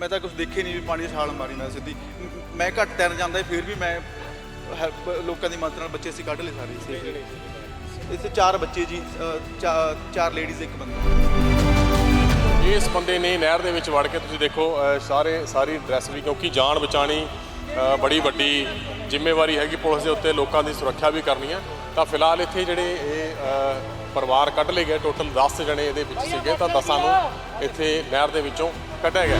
ਮੈਂ ਤਾਂ ਕੁਝ ਦੇਖੇ ਨਹੀਂ ਵੀ ਪਾਣੀ 'ਚ ਛਾਲ ਮਾਰੀ ਮੈਂ ਸਿੱਧੀ। ਮੈਂ ਘੱਟ ਤੈਰ ਜਾਂਦਾ ਫਿਰ ਵੀ ਮੈਂ ਹੈਲਪ ਲੋਕਾਂ ਦੀ ਮਦਦ ਨਾਲ ਬੱਚੇ ਅਸੀਂ ਕੱਢ ਲਏ ਸਾਰੇ ਸੇਫਲੀ ਇੱਥੇ ਚਾਰ ਬੱਚੇ ਜੀ ਅ, ਚਾ- ਚਾਰ ਲੇਡੀਜ਼ ਇੱਕ ਬੰਦਾ। ਇਸ ਬੰਦੇ ਨੇ ਨਹਿਰ ਦੇ ਵਿੱਚ ਵੜ ਕੇ ਤੁਸੀਂ ਦੇਖੋ ਅਹ ਸਾਰੇ ਸਾਰੀ ਡਰੈਸ ਵੀ ਕਿਉਂਕਿ ਜਾਨ ਬਚਾਣੀ ਅਹ ਬੜੀ ਵੱਡੀ ਜ਼ਿੰਮੇਵਾਰੀ ਹੈਗੀ ਪੁਲਿਸ ਦੇ ਉੱਤੇ ਲੋਕਾਂ ਦੀ ਸੁਰੱਖਿਆ ਵੀ ਕਰਨੀ ਹੈ ਤਾਂ ਫਿਲਹਾਲ ਇੱਥੇ ਜਿਹੜੇ ਇਹ ਅਹ ਪਰਿਵਾਰ ਕੱਢ ਲਏ ਗਏ ਟੋਟਲ 10 ਜਣੇ ਇਹਦੇ ਵਿੱਚ ਸੀਗੇ ਤਾਂ 10 ਨੂੰ ਇੱਥੇ ਨਹਿਰ ਦੇ ਵਿੱਚੋਂ ਕੱਢਿਆ ਗਿਆ।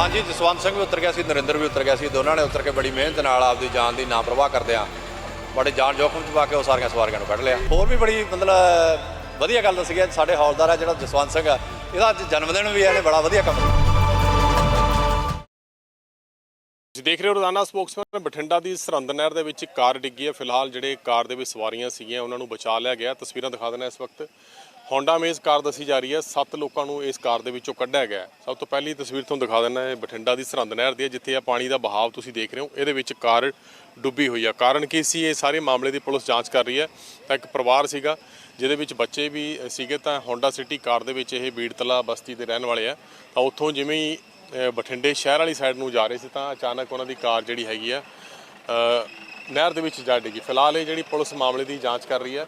ਹਾਂਜੀ, ਜਸਵੰਤ ਸਿੰਘ ਵੀ ਉਤਰ ਗਿਆ ਸੀ, ਨਰਿੰਦਰ ਵੀ ਉਤਰ ਗਿਆ ਸੀ ਦੋਨਾਂ ਨੇ ਉਤਰ ਕੇ ਬੜੀ ਮਿਹਨਤ ਨਾਲ ਆਪਦੀ ਜਾਨ ਦੀ ਨਾ ਪ੍ਰਵਾਹ ਕਰਦਿਆਂ ਬੜੇ ਜਾਨ ਜੋਖਮ ਚ ਪਾ ਕੇ ਉਹ ਸਾਰੀਆਂ ਸਵਾਰੀਆਂ ਨੂੰ ਕੱਢ ਲਿਆ। ਹੋਰ ਵੀ ਬੜੀ ਮਤਲਬ ਵਧੀਆ ਗੱਲ ਦੱਸੀ ਹੈ, ਸਾਡੇ ਹੌਲਦਾਰ ਆ ਜਿਹੜਾ ਜਸਵੰਤ ਸਿੰਘ ਆ ਇਹਦਾ ਅੱਜ ਜਨਮ ਦਿਨ ਵੀ ਹੈ, ਇਹਨੇ ਬੜਾ ਵਧੀਆ ਕੰਮ ਕੀਤਾ। ਤੁਸੀਂ ਦੇਖ ਰਹੇ ਹੋ ਰੋਜ਼ਾਨਾ ਸਪੋਕਸਮੈਨ ਬਠਿੰਡਾ ਦੀ ਸਰਹੰਦ ਨਹਿਰ ਦੇ ਵਿੱਚ ਕਾਰ ਡਿੱਗੀ ਹੈ। ਫਿਲਹਾਲ ਜਿਹੜੇ ਕਾਰ ਦੇ ਵਿੱਚ ਸਵਾਰੀਆਂ ਸੀਗੀਆਂ, ਉਹਨਾਂ ਨੂੰ ਬਚਾ ਲਿਆ ਗਿਆ। ਤਸਵੀਰਾਂ ਦਿਖਾ ਦੇਣਾ ਇਸ ਵਕਤ। ਹੋਂਡਾ ਮੇਜ਼ ਕਾਰ ਦੱਸੀ ਜਾ ਰਹੀ ਹੈ। ਸੱਤ ਲੋਕਾਂ ਨੂੰ ਇਸ ਕਾਰ ਦੇ ਵਿੱਚੋਂ ਕੱਢਿਆ ਗਿਆ ਸਭ ਤੋਂ ਪਹਿਲੀ ਤਸਵੀਰ ਤੁਹਾਨੂੰ ਦਿਖਾ ਦਿੰਦਾ ਹੈ ਬਠਿੰਡਾ ਦੀ ਸਰਹੰਦ ਨਹਿਰ ਦੀ ਹੈ, ਜਿੱਥੇ ਆ ਪਾਣੀ ਦਾ ਬਹਾਵ ਤੁਸੀਂ ਦੇਖ ਰਹੇ ਹੋ। ਇਹਦੇ ਵਿੱਚ ਕਾਰ ਡੁੱਬੀ ਹੋਈ ਆ। ਕਾਰਨ ਕੀ ਸੀ? ਇਹ ਸਾਰੇ ਮਾਮਲੇ ਦੀ ਪੁਲਿਸ ਜਾਂਚ ਕਰ ਰਹੀ ਹੈ। ਤਾਂ ਇੱਕ ਪਰਿਵਾਰ ਸੀਗਾ, ਜਿਹਦੇ ਵਿੱਚ ਬੱਚੇ ਵੀ ਸੀਗੇ, ਤਾਂ ਹੋਂਡਾ ਸਿਟੀ ਕਾਰ ਦੇ ਵਿੱਚ ਇਹ ਬੀੜਤਲਾ ਬਸਤੀ ਦੇ ਰਹਿਣ ਵਾਲੇ ਆ। ਤਾਂ ਉੱਥੋਂ ਜਿਵੇਂ ਹੀ ਬਠਿੰਡੇ ਸ਼ਹਿਰ ਵਾਲੀ ਸਾਈਡ ਨੂੰ ਜਾ ਰਹੇ ਸੀ ਤਾਂ ਅਚਾਨਕ ਉਹਨਾਂ ਦੀ ਕਾਰ ਜਿਹੜੀ ਹੈਗੀ ਆ ਨਹਿਰ ਦੇ ਵਿੱਚ ਜਾ ਡਿੱਗੀ। ਫਿਲਹਾਲ ਇਹ ਜਿਹੜੀ ਪੁਲਿਸ ਮਾਮਲੇ ਦੀ ਜਾਂਚ ਕਰ ਰਹੀ ਹੈ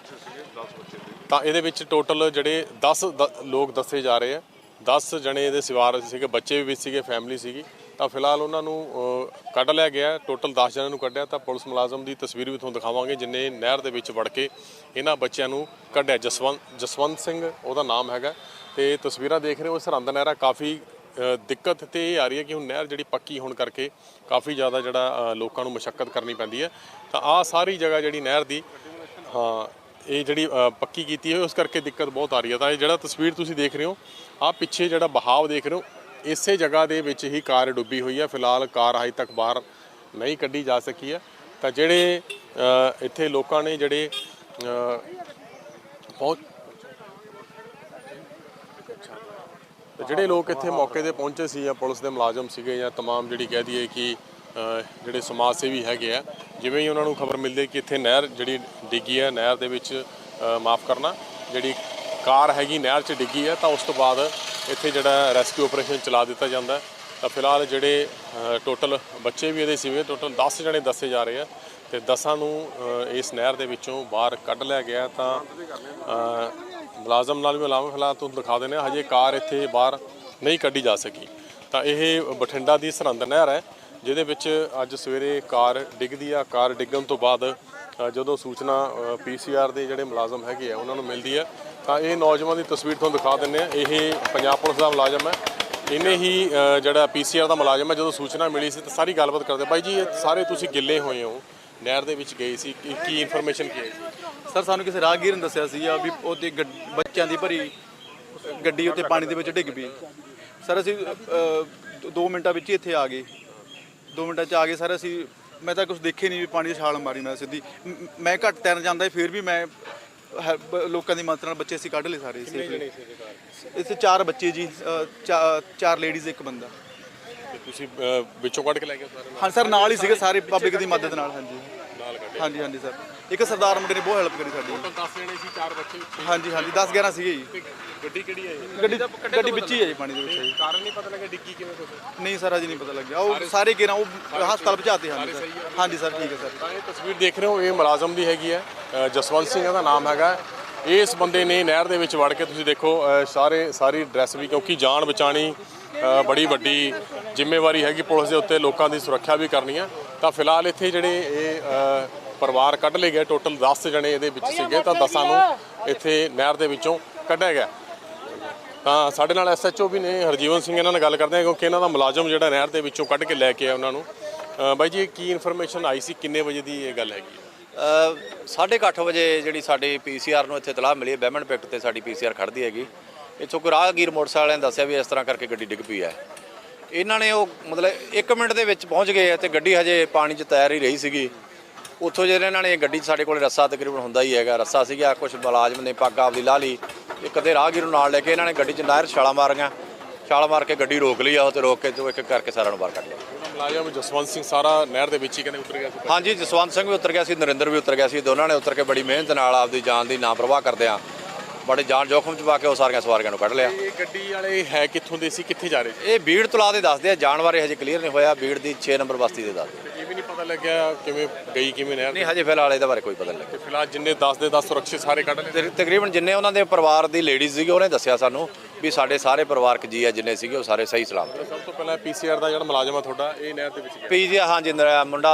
ਤਾਂ ਇਹਦੇ ਵਿੱਚ ਟੋਟਲ ਜਿਹੜੇ 10 ਦ- ਲੋਕ ਦੱਸੇ ਜਾ ਰਹੇ ਆ। 10 ਜਣੇ ਇਹਦੇ ਸਿਵਾਰ ਸੀਗੇ, ਬੱਚੇ ਵੀ ਵਿੱਚ ਸੀਗੇ ਫੈਮਿਲੀ ਸੀਗੀ। ਤਾਂ ਫਿਲਹਾਲ ਉਹਨਾਂ ਨੂੰ ਕੱਢ ਲਿਆ ਗਿਆ ਟੋਟਲ 10 ਜਣਿਆਂ ਨੂੰ ਕੱਢਿਆ, ਤਾਂ ਪੁਲਿਸ ਮੁਲਾਜ਼ਮ ਦੀ ਤਸਵੀਰ ਵੀ ਤੁਹਾਨੂੰ ਦਿਖਾਵਾਂਗੇ, ਜਿਨੇ ਨਹਿਰ ਦੇ ਵਿੱਚ ਵੜ ਕੇ ਇਹਨਾਂ ਬੱਚਿਆਂ ਨੂੰ ਕੱਢਿਆ। ਜਸਵੰਤ ਜਸਵੰਤ ਸਿੰਘ, ਉਹਦਾ ਨਾਮ ਹੈਗਾ। ਤੇ ਤਸਵੀਰਾਂ ਦੇਖ ਰਹੇ ਹੋ, ਸਰਹੰਦ ਨਹਿਰਾ ਕਾਫੀ ਦਿੱਕਤ ਤੇ ਇਹ ਆ ਰਹੀ ਹੈ ਕਿ ਹੁਣ ਨਹਿਰ ਜਿਹੜੀ ਪੱਕੀ ਹੋਣ ਕਰਕੇ ਕਾਫੀ ਜ਼ਿਆਦਾ ਜਿਹੜਾ ਲੋਕਾਂ ਨੂੰ ਮੁਸ਼ਕਲ ਕਰਨੀ ਪੈਂਦੀ ਹੈ। ਤਾਂ ਆ ਸਾਰੀ ਜਗ੍ਹਾ ਜਿਹੜੀ ਨਹਿਰ ਦੀ, ਹਾਂ, ਇਹ ਜਿਹੜੀ ਪੱਕੀ ਕੀਤੀ ਹੈ, ਉਸ ਕਰਕੇ ਦਿੱਕਤ ਬਹੁਤ ਆ ਰਹੀ ਹੈ। ਤਾਂ ਇਹ ਜਿਹੜਾ ਤਸਵੀਰ ਤੁਸੀਂ ਦੇਖ ਰਹੇ ਹੋ ਆ ਪਿੱਛੇ ਜਿਹੜਾ ਬਹਾਵ ਦੇਖ ਰਹੇ ਹੋ, ਇਸੇ ਜਗ੍ਹਾ ਦੇ ਵਿੱਚ ਹੀ ਕਾਰ ਡੁੱਬੀ ਹੋਈ ਹੈ। ਫਿਲਹਾਲ ਕਾਰ ਅਜੇ ਤੱਕ ਬਾਹਰ ਨਹੀਂ ਕੱਢੀ ਜਾ ਸਕੀ ਹੈ। ਤਾਂ ਜਿਹੜੇ ਇੱਥੇ ਲੋਕਾਂ ਨੇ ਜਿਹੜੇ ਬਹੁਤ ਤੇ ਜਿਹੜੇ ਲੋਕ ਇੱਥੇ ਮੌਕੇ ਤੇ ਪਹੁੰਚੇ ਸੀ ਜਾਂ ਪੁਲਿਸ ਦੇ ਮੁਲਾਜ਼ਮ ਸੀਗੇ ਜਾਂ ਤਮਾਮ ਜਿਹੜੀ ਕਹਿ ਦਈਏ ਕਿ ਜਿਹੜੇ ਸਮਾਜ ਸੇਵੀ ਹੈਗੇ ਆ, ਜਿਵੇਂ ਹੀ ਉਹਨਾਂ ਨੂੰ ਖਬਰ ਮਿਲਦੀ ਕਿ ਇੱਥੇ ਨਹਿਰ ਜਿਹੜੀ ਡਿੱਗੀ ਹੈ, ਨਹਿਰ ਦੇ ਵਿੱਚ ਮਾਫ ਕਰਨਾ, ਜਿਹੜੀ ਕਾਰ ਹੈਗੀ ਨਹਿਰ 'ਚ ਡਿੱਗੀ ਹੈ, ਤਾਂ ਉਸ ਤੋਂ ਬਾਅਦ ਇੱਥੇ ਜਿਹੜਾ ਰੈਸਕਿਊ ਆਪਰੇਸ਼ਨ ਚਲਾ ਦਿੱਤਾ ਜਾਂਦਾ ਤਾਂ ਫਿਲਹਾਲ ਜਿਹੜੇ ਟੋਟਲ ਬੱਚੇ ਵੀ ਇਹਦੇ ਸੀਗੇ, ਟੋਟਲ 10 ਜਣੇ ਦੱਸੇ ਜਾ ਰਹੇ ਆ ਤੇ 10 ਨੂੰ ਇਸ ਨਹਿਰ ਦੇ ਵਿੱਚੋਂ ਬਾਹਰ ਕੱਢ ਲਿਆ ਗਿਆ ਤਾਂ ਮੁਲਾਜ਼ਮ ਨਾਲ ਵੀ ਮਿਲਾਵਾਂ ਫਿਲਹਾਲ ਤੁਹਾਨੂੰ ਦਿਖਾ ਦਿੰਦੇ ਹਾਂ ਹਜੇ ਕਾਰ ਇੱਥੇ ਬਾਹਰ ਨਹੀਂ ਕੱਢੀ ਜਾ ਸਕੀ। ਤਾਂ ਇਹ ਬਠਿੰਡਾ ਦੀ ਸਰਹੰਦ ਨਹਿਰ ਹੈ ਜਿਹਦੇ ਵਿੱਚ ਅੱਜ ਸਵੇਰੇ ਕਾਰ ਡਿੱਗਦੀ ਆ। ਕਾਰ ਡਿੱਗਣ ਤੋਂ ਬਾਅਦ ਜਦੋਂ ਸੂਚਨਾ ਪੀਸੀਆਰ ਦੇ ਜਿਹੜੇ ਮੁਲਾਜ਼ਮ ਹੈਗੇ ਆ ਉਹਨਾਂ ਨੂੰ ਮਿਲਦੀ ਹੈ ਤਾਂ ਇਹ ਨੌਜਵਾਨ ਦੀ ਤਸਵੀਰ ਤੁਹਾਨੂੰ ਦਿਖਾ ਦਿੰਦੇ ਆ ਇਹ ਪੰਜਾਬ ਪੁਲਿਸ ਦਾ ਮੁਲਾਜ਼ਮ ਹੈ। ਇਹਨੇ ਹੀ ਅ, ਜਿਹੜਾ ਪੀਸੀਆਰ ਦਾ ਮੁਲਾਜ਼ਮ ਹੈ। ਜਦੋਂ ਸੂਚਨਾ ਮਿਲੀ ਸੀ ਤਾਂ ਸਾਰੀ ਗੱਲਬਾਤ ਕਰਦੇ ਬਾਈ ਜੀ ਇਹ ਸਾਰੇ ਤੁਸੀਂ ਗਿੱਲੇ ਹੋਏ ਹੋ। ਨਹਿਰ ਦੇ ਵਿੱਚ ਗਏ ਸੀ ਕੀ- ਕੀ ਇਨਫੋਰਮੇਸ਼ਨ ਕੀ ਹੈ ਸਰ ਸਾਨੂੰ ਕਿਸੇ ਰਾਹਗੀਰ ਨੇ ਦੱਸਿਆ ਸੀ ਵੀ ਉਹਦੇ ਬੱਚਿਆਂ ਦੀ ਭਰੀ ਗੱਡੀ ਉੱਤੇ ਪਾਣੀ ਦੇ ਵਿੱਚ ਡਿੱਗ ਪਈ। ਸਰ ਅਸੀਂ 2 ਮਿੰਟਾਂ ਵਿੱਚ ਹੀ ਇੱਥੇ ਆ ਗਏ। 2 ਮਿੰਟਾਂ 'ਚ ਆ ਗਏ। ਸਰ ਅਸੀਂ ਮੈਂ ਤਾਂ ਕੁਝ ਦੇਖੇ ਨਹੀਂ ਵੀ ਪਾਣੀ 'ਚ ਛਾਲ ਮਾਰੀ ਮੈਂ ਸਿੱਧੀ। ਮ- ਘੱਟ ਤੈਰ ਜਾਂਦਾ ਫਿਰ ਵੀ ਮੈਂ ਲੋਕਾਂ ਦੀ ਮਦਦ ਨਾਲ ਬੱਚੇ ਅਸੀਂ ਕੱਢ ਲਏ ਸਾਰੇ ਸੇਫਲੀ ਇੱਥੇ ਚਾਰ ਬੱਚੇ ਜੀ ਚਾਰ ਲੇਡੀਜ਼ ਇੱਕ ਬੰਦਾ। ਤੁਸੀਂ ਵਿੱਚੋਂ ਕੱਢ ਕੇ ਲੈ ਗਏ? ਹਾਂ ਸਰ ਨਾਲ ਹੀ ਸੀਗੇ ਸਾਰੇ ਪਬਲਿਕ ਦੀ ਮਦਦ ਨਾਲ ਹਾਂਜੀ। ਹਾਂਜੀ ਹਾਂਜੀ ਸਰ। ਇੱਕ ਸਰਦਾਰ ਮੁੰਡੇ ਨੇ ਬਹੁਤ ਹੈਲਪ ਕਰੀ ਸਾਡੀ। ਟੋਟਲ 10 ਜਣੇ ਸੀ ਚਾਰ ਬੱਚੇ ਹਾਂਜੀ ਹਾਂਜੀ 10 11 ਸੀਗੇ ਜੀ। ਤੇ ਗੱਡੀ ਕਿਹੜੀ ਹੈ ਇਹ? ਗੱਡੀ ਗੱਡੀ ਵਿੱਚ ਹੀ ਹੈ ਜੀ ਪਾਣੀ ਦੇ ਵਿੱਚ ਜੀ। ਕਾਰਨ ਨਹੀਂ ਪਤਾ ਲੱਗਾ ਡਿੱਗੀ ਕਿਵੇਂ ਤੁਸੀਂ ਨਹੀਂ ਸਰ ਅਜੇ ਨਹੀਂ ਪਤਾ ਲੱਗਿਆ। ਉਹ ਸਾਰੇ ਕਿਰਾਂ ਉਹ ਹਸਪਤਾਲ ਪਹੁੰਚਾਤੇ ਹਾਂਜੀ ਸਰ ਹਾਂਜੀ ਸਰ ਠੀਕ ਹੈ ਸਰ। ਤਾਂ ਇਹ ਤਸਵੀਰ ਦੇਖ ਰਹੇ ਹੋ ਇਹ ਮੁਲਾਜ਼ਮ ਦੀ ਹੈਗੀ ਹੈ। ਅ, ਜਸਵੰਤ ਸਿੰਘ ਇਹਦਾ ਨਾਮ ਹੈਗਾ। ਇਸ ਬੰਦੇ ਨੇ ਨਹਿਰ ਦੇ ਵਿੱਚ ਵੜ ਕੇ ਤੁਸੀਂ ਦੇਖੋ ਅ, ਸਾਰੇ ਸਾਰੀ ਡਰੈਸ ਵੀ ਕਿਉਂਕਿ ਜਾਨ ਬਚਾਣੀ ਅ, ਬੜੀ ਵੱਡੀ ਜ਼ਿੰਮੇਵਾਰੀ ਹੈਗੀ ਪੁਲਿਸ ਦੇ ਉੱਤੇ ਲੋਕਾਂ ਦੀ ਸੁਰੱਖਿਆ ਵੀ ਕਰਨੀ ਹੈ। ਤਾਂ ਫਿਲਹਾਲ ਇੱਥੇ ਜਿਹੜੇ ਇਹ ਅ, ਪਰਿਵਾਰ ਕੱਢ ਲਏ ਗਏ ਟੋਟਲ 10 ਜਣੇ ਇਹਦੇ ਵਿੱਚ ਸੀਗੇ ਤਾਂ 10 ਨੂੰ ਇੱਥੇ ਨਹਿਰ ਦੇ ਵਿੱਚੋਂ ਕੱਢਿਆ ਗਿਆ। ਤਾਂ ਸਾਡੇ ਨਾਲ ਐਸਐਚਓ ਵੀ ਨੇ ਹਰਜੀਵਨ ਸਿੰਘ ਇਹਨਾਂ ਨਾਲ ਗੱਲ ਕਰਦੇ ਆ ਕਿਉਂਕਿ ਇਹਨਾਂ ਦਾ ਮੁਲਾਜ਼ਮ ਜਿਹੜਾ ਨਹਿਰ ਦੇ ਵਿੱਚੋਂ ਕੱਢ ਕੇ ਲੈ ਕੇ ਆਇਆ ਉਹਨਾਂ ਨੂੰ। ਅ, ਬਾਈ ਜੀ ਕੀ ਇਨਫੋਰਮੇਸ਼ਨ ਆਈ ਸੀ ਕਿੰਨੇ ਵਜੇ ਦੀ ਇਹ ਗੱਲ ਹੈਗੀ? ਹੈ? ਅ, ਸਾਢੇ ਕੁ ਅੱਠ ਵਜੇ ਜਿਹੜੀ ਸਾਡੀ ਪੀਸੀਆਰ ਨੂੰ ਇੱਥੇ ਇਤਲਾਹ ਮਿਲੀ ਹੈ ਬਹਿਮਣ ਪਿਕਟ ਤੇ ਸਾਡੀ ਪੀਸੀਆਰ ਖੜਦੀ ਹੈਗੀ। ਇੱਥੋਂ ਕੋਈ ਰਾਹਗੀਰ ਮੋਟਰਸਾਈਕਲ ਵਾਲਿਆਂ ਨੇ ਦੱਸਿਆ ਵੀ ਇਸ ਤਰ੍ਹਾਂ ਕਰਕੇ ਗੱਡੀ ਡਿੱਗ ਪਈ ਹੈ। ਇਹਨਾਂ ਨੇ ਉਹ ਮਤਲਬ 1 ਮਿੰਟ ਦੇ ਵਿੱਚ ਪਹੁੰਚ ਗਏ ਤੇ ਗੱਡੀ ਹਜੇ ਪਾਣੀ 'ਚ ਤੈਰ ਹੀ ਰਹੀ ਸੀਗੀ। ਉੱਥੋਂ ਜਿਹੜੇ ਇਹਨਾਂ ਨੇ ਗੱਡੀ 'ਚ ਸਾਡੇ ਕੋਲ ਰੱਸਾ ਤਕਰੀਬਨ ਹੁੰਦਾ ਹੀ ਹੈਗਾ। ਰੱਸਾ ਸੀਗਾ ਕੁਝ ਮੁਲਾਜ਼ਮ ਨੇ ਪੱਗ ਆਪਦੀ ਲਾ ਲਈ। ਇੱਕ ਤੇ ਰਾਹਗੀਰ ਨੂੰ ਨਾਲ ਲੈ ਕੇ ਇਹਨਾਂ ਨੇ ਗੱਡੀ 'ਚ ਨਹਿਰ 'ਚ ਛਾਲਾਂ ਮਾਰੀਆਂ। ਛਾਲ ਮਾਰ ਕੇ ਗੱਡੀ ਰੋਕ ਲਈ ਆ ਤੇ ਰੋਕ ਕੇ ਤੇ ਇੱਕ ਕਰਕੇ ਸਾਰਿਆਂ ਨੂੰ ਬਾਹਰ ਕੱਢ ਲਿਆ। ਮੁਲਾਜ਼ਮ ਜਸਵੰਤ ਸਿੰਘ ਸਾਰਾ ਨਹਿਰ ਦੇ ਵਿੱਚ ਹੀ ਕਹਿੰਦੇ ਉਤਰ ਗਿਆ ਸੀ। ਹਾਂਜੀ ਜਸਵੰਤ ਸਿੰਘ ਵੀ ਉਤਰ ਗਿਆ ਸੀ ਨਰਿੰਦਰ ਵੀ ਉਤਰ ਗਿਆ ਸੀ ਦੋਨਾਂ ਨੇ ਉਤਰ ਕੇ ਬੜੀ ਮਿਹਨਤ ਨਾਲ ਆਪਦੀ ਜਾਨ ਦੀ ਨਾ ਪ੍ਰਵਾਹ ਕਰਦਿਆਂ ਬੜੇ ਜਾਨ ਜੋਖਮ ਚ ਪਾ ਕੇ ਉਹ ਸਾਰੀਆਂ ਸਵਾਰੀਆਂ ਨੂੰ ਕੱਢ ਲਿਆ। ਇਹ ਗੱਡੀ ਵਾਲੇ ਹੈ ਕਿੱਥੋਂ ਦੇ ਸੀ ਕਿੱਥੇ ਜਾ ਰਹੇ ਸੀ? ਇਹ ਬੀੜ ਤਲਾ ਦੇ ਦੱਸਦੇ ਆ ਜਾਣ ਬਾਰੇ ਹਜੇ ਕਲੀਅਰ ਨਹੀਂ ਹੋਇਆ। ਬੀੜ ਦੀ 6 ਨੰਬਰ ਬਸਤੀ ਦੇ ਦੱਸਦੇ ਪਤਾ ਲੱਗਿਆ ਕਿਵੇਂ ਗਈ ਕਿਵੇਂ ਨਹਿਰ ਨਹੀਂ ਹਜੇ ਫਿਲਹਾਲ ਇਹਦੇ ਬਾਰੇ ਕੋਈ ਪਤਾ ਨਹੀਂ ਲੱਗਿਆ। ਫਿਲਹਾਲ ਜਿੰਨੇ 10 ਦੇ 10 ਸੁਰੱਖਿਅਤ ਸਾਰੇ ਕੱਢ ਲਏ। ਤਕ- ਤਕਰੀਬਨ ਜਿੰਨੇ ਉਹਨਾਂ ਦੇ ਪਰਿਵਾਰ ਦੀ ਲੇਡੀਜ਼ ਸੀਗੇ ਉਹਨੇ ਦੱਸਿਆ ਸਾਨੂੰ ਵੀ ਸਾਡੇ ਸਾਰੇ ਪਰਿਵਾਰਕ ਜੀ ਆ ਜਿੰਨੇ ਸੀਗੇ ਉਹ ਸਾਰੇ ਸਹੀ ਸਲਾਮਤ ਸਭ ਤੋਂ ਪਹਿਲਾਂ ਪੀਸੀਆਰ ਦਾ ਜਿਹੜਾ ਮੁਲਾਜ਼ਮ ਆ ਤੁਹਾਡਾ ਇਹ ਨਹਿਰ ਦੇ ਵਿੱਚ ਗਿਆ। ਪੀ ਜੀ ਹਾਂਜੀ ਨਰ- ਮੁੰਡਾ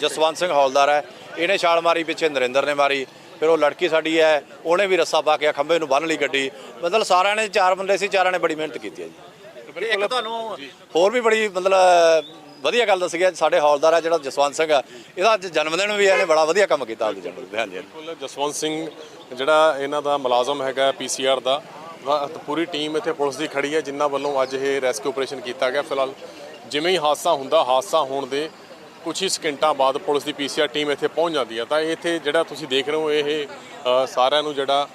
ਜਸਵੰਤ ਸਿੰਘ ਹੌਲਦਾਰ ਹੈ। ਇਹਨੇ ਛਾਲ ਮਾਰੀ ਪਿੱਛੇ ਨਰਿੰਦਰ ਨੇ ਮਾਰੀ ਫਿਰ ਉਹ ਲੜਕੀ ਸਾਡੀ ਹੈ ਉਹਨੇ ਵੀ ਰੱਸਾ ਪਾ ਕੇ ਖੰਭੇ ਨੂੰ ਬੰਨ ਲਈ ਗੱਡੀ। ਮਤਲਬ ਸਾਰਿਆਂ ਨੇ ਚਾਰ ਬੰਦੇ ਸੀ ਚਾਰਾਂ ਨੇ ਬੜੀ ਮਿਹਨਤ ਕੀਤੀ ਹੈ ਜੀ। ਇੱਕ ਤੁਹਾਨੂੰ ਹੋਰ ਵੀ ਬੜੀ ਮਤਲਬ ਵਧੀਆ ਗੱਲ ਦੱਸੀ ਹੈ ਸਾਡੇ ਹੌਲਦਾਰ ਹੈ ਜਿਹੜਾ ਜਸਵੰਤ ਸਿੰਘ ਆ, ਇਹਦਾ ਅੱਜ ਜਨਮ ਦਿਨ ਵੀ ਹੈ ਇਹਨੇ ਬੜਾ ਵਧੀਆ ਕੰਮ ਕੀਤਾ ਅੱਜ ਜਨਮ ਦਿਨ ਹਾਂਜੀ ਬਿਲਕੁਲ, ਜਸਵੰਤ ਸਿੰਘ ਜਿਹੜਾ ਇਹਨਾਂ ਦਾ ਮੁਲਾਜ਼ਮ ਹੈਗਾ ਪੀਸੀਆਰ ਦਾ ਪੂਰੀ ਟੀਮ ਇੱਥੇ ਪੁਲਿਸ ਦੀ ਖੜੀ ਹੈ, ਜਿਨ੍ਹਾਂ ਵੱਲੋਂ ਅੱਜ ਇਹ ਰੈਸਕਿਊ ਆਪਰੇਸ਼ਨ ਕੀਤਾ ਗਿਆ। ਫਿਲਹਾਲ ਜਿਵੇਂ ਹੀ ਹਾਦਸਾ ਹੁੰਦਾ, ਹਾਦਸਾ ਹੋਣ ਦੇ ਕੁਝ ਹੀ ਸਕਿੰਟਾਂ ਬਾਅਦ ਪੁਲਿਸ ਦੀ ਪੀਸੀਆਰ ਟੀਮ ਇੱਥੇ ਪਹੁੰਚ ਜਾਂਦੀ ਹੈ। ਤਾਂ ਇੱਥੇ ਜਿਹੜਾ ਤੁਸੀਂ ਦੇਖ ਰਹੇ ਹੋ, ਇਹ ਸਾਰਿਆਂ ਨੂੰ ਜਿਹੜਾ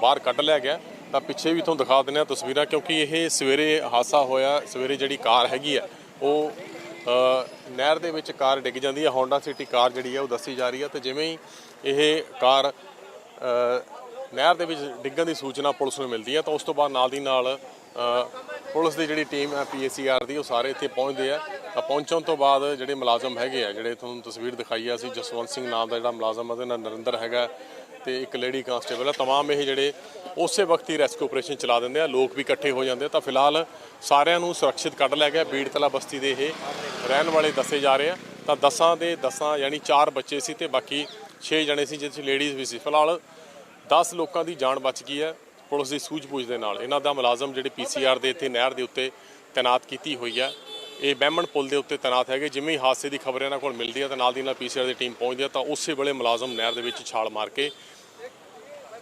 ਬਾਹਰ ਕੱਢ ਲਿਆ ਗਿਆ। ਤਾਂ ਪਿੱਛੇ ਵੀ ਤੁਹਾਨੂੰ ਦਿਖਾ ਦਿੰਦੇ ਹਾਂ ਤਸਵੀਰਾਂ, ਕਿਉਂਕਿ ਇਹ ਸਵੇਰੇ ਹਾਦਸਾ ਹੋਇਆ, ਸਵੇਰੇ ਜਿਹੜੀ ਕਾਰ ਹੈਗੀ ਆ, ਉਹ ਨਹਿਰ ਦੇ ਵਿੱਚ ਕਾਰ ਡਿੱਗ ਜਾਂਦੀ ਹੈ ਹੋਂਡਾ ਸਿਟੀ ਕਾਰ ਜਿਹੜੀ ਹੈ ਉਹ ਦੱਸੀ ਜਾ ਰਹੀ ਹੈ ਤੇ ਜਿਵੇਂ ਹੀ ਇਹ ਕਾਰ ਨਹਿਰ ਦੇ ਵਿੱਚ ਡਿੱਗਣ ਦੀ ਸੂਚਨਾ ਪੁਲਿਸ ਨੂੰ ਮਿਲਦੀ ਹੈ ਤਾਂ ਉਸ ਤੋਂ ਬਾਅਦ ਨਾਲ ਦੀ ਨਾਲ ਪੁਲਿਸ ਦੀ ਜਿਹੜੀ ਟੀਮ ਹੈ ਪੀਏਸੀਆਰ ਦੀ ਉਹ ਸਾਰੇ ਇੱਥੇ ਪਹੁੰਚਦੇ ਆ ਤਾਂ ਪਹੁੰਚਣ ਤੋਂ ਬਾਅਦ ਜਿਹੜੇ ਮੁਲਾਜ਼ਮ ਹੈਗੇ ਆ, ਜਿਹੜੇ ਤੁਹਾਨੂੰ ਤਸਵੀਰ ਦਿਖਾਈ ਆ, ਅਸੀਂ ਜਸਵੰਤ ਸਿੰਘ ਨਾਮ ਦਾ ਜਿਹੜਾ ਮੁਲਾਜ਼ਮ ਉਹਦੇ ਨਾਲ ਨਰਿੰਦਰ ਹੈਗਾ ਤੇ ਇੱਕ ਲੇਡੀ ਕਾਂਸਟੇਬਲ ਆ तमाम ਇਹ ਜਿਹੜੇ ਉਸੇ ਵਕਤ ਹੀ ਰੈਸਕਿਊ ਆਪਰੇਸ਼ਨ ਚਲਾ ਦਿੰਦੇ ਆ ਲੋਕ ਵੀ ਇਕੱਠੇ ਹੋ ਜਾਂਦੇ ਆ ਤਾਂ ਫਿਲਹਾਲ ਸਾਰਿਆਂ ਨੂੰ ਸੁਰੱਖਿਅਤ ਕੱਢ ਲਿਆ ਗਿਆ ਬੀੜਤਲਾ ਬਸਤੀ ਦੇ ਇਹ ਰਹਿਣ ਵਾਲੇ ਦੱਸੇ ਜਾ ਰਹੇ ਆ ਤਾਂ ਦਸਾਂ ਦੇ ਦਸਾਂ ਯਾਨੀ 4 ਬੱਚੇ ਸੀ ਤੇ ਬਾਕੀ 6 ਜਣੇ ਸੀ ਜਿਸ ਲੇਡੀਜ਼ ਵੀ ਸੀ ਫਿਲਹਾਲ 10 ਲੋਕਾਂ ਦੀ ਜਾਨ ਬਚ ਗਈ ਹੈ ਪੁਲਿਸ ਦੀ ਸੂਝ-ਬੂਝ ਦੇ ਨਾਲ ਇਹਨਾਂ ਦਾ ਮੁਲਾਜ਼ਮ ਜਿਹੜੇ ਪੀਸੀਆਰ ਦੇ ਇੱਥੇ ਨਹਿਰ ਦੇ ਉੱਤੇ ਤਾਇਨਾਤ ਕੀਤੀ ਹੋਈ ਹੈ ਇਹ ਬਹਿਮਣ ਪੁਲ ਦੇ ਉੱਤੇ ਤਾਇਨਾਤ ਹੈਗੇ। ਜਿਵੇਂ ਹੀ ਹਾਦਸੇ ਦੀ ਖਬਰ ਇਹਨਾਂ ਕੋਲ ਮਿਲਦੀ ਹੈ ਤਾਂ ਨਾਲ ਦੀ ਨਾਲ ਪੀਸੀਆਰ ਦੀ ਟੀਮ ਪਹੁੰਚਦੀ ਹੈ ਤਾਂ ਉਸੇ ਵੇਲੇ ਮੁਲਾਜ਼ਮ ਨਹਿਰ ਦੇ ਵਿੱਚ ਛਾਲ ਮਾਰ ਕੇ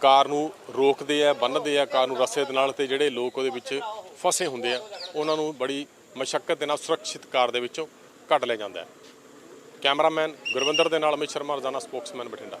ਕਾਰ ਨੂੰ ਰੋਕਦੇ ਆ, ਬੰਨ੍ਹਦੇ ਆ, ਕਾਰ ਨੂੰ ਰੱਸੇ ਦੇ ਨਾਲ ਤੇ ਜਿਹੜੇ ਲੋਕ ਉਹਦੇ ਵਿੱਚ ਫਸੇ ਹੁੰਦੇ ਆ, ਉਹਨਾਂ ਨੂੰ ਬੜੀ ਮਸ਼ੱਕਤ ਦੇ ਨਾਲ ਸੁਰੱਖਿਅਤ ਕਾਰ ਦੇ ਵਿੱਚੋਂ ਕੱਢ ਲਿਆ ਜਾਂਦਾ ਹੈ। ਕੈਮਰਾਮੈਨ ਗੁਰਵਿੰਦਰ ਦੇ ਨਾਲ ਅਮਿਤ ਸ਼ਰਮਾ, ਰਜ਼ਾਨਾ ਸਪੋਕਸਮੈਨ ਬਠਿੰਡਾ।